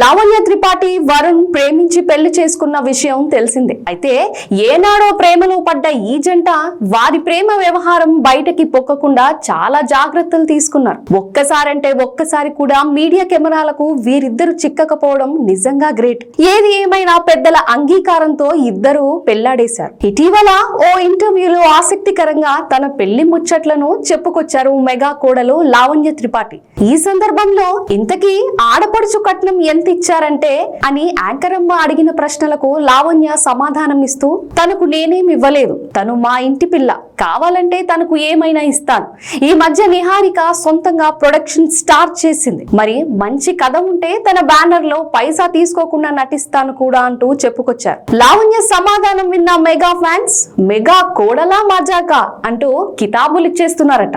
లావణ్య త్రిపాఠి వరుణ్ ప్రేమించి పెళ్ళి చేసుకున్న విషయం తెలిసిందే. అయితే ఏనాడో ప్రేమలో పడ్డ ఈ జంట వారి ప్రేమ వ్యవహారం బయటకి పొక్కకుండా చాలా జాగ్రత్తలు తీసుకున్నారు. ఒక్కసారంటే ఒక్కసారి కూడా మీడియా కెమెరాలకు వీరిద్దరు చిక్కకపోవడం నిజంగా గ్రేట్. ఏది ఏమైనా పెద్దల అంగీకారంతో ఇద్దరు పెళ్ళాడేశారు. ఇటీవల ఓ ఇంటర్వ్యూలో ఆసక్తికరంగా తన పెళ్ళి ముచ్చట్లను చెప్పుకొచ్చారు మెగా కోడలు లావణ్య త్రిపాఠి. ఈ సందర్భంలో ఇంతకీ ఆడపడుచు కట్నం ఎంత ఇచ్చారంటే అని యాంకరమ్మ అడిగిన ప్రశ్నలకు లావణ్య సమాధానం ఇస్తూ తనకు నేనేం ఇవ్వలేదు. తను మా ఇంటి పిల్ల. కావాలంటే తనకు ఏమైనా ఇస్తాను. ఈ మధ్య నిహారిక సొంతంగా ప్రొడక్షన్ స్టార్ట్ చేసింది. మరి మంచి కథ ఉంటే తన బ్యానర్లో పైసా తీసుకోకుండా నటిస్తాను కూడా అంటూ చెప్పుకొచ్చారు. లావణ్య సమాధానం విన్న మెగా ఫ్యాన్స్ మెగా కోడలా మజాకా అంటూ కితాబులు ఇచ్చేస్తున్నారట.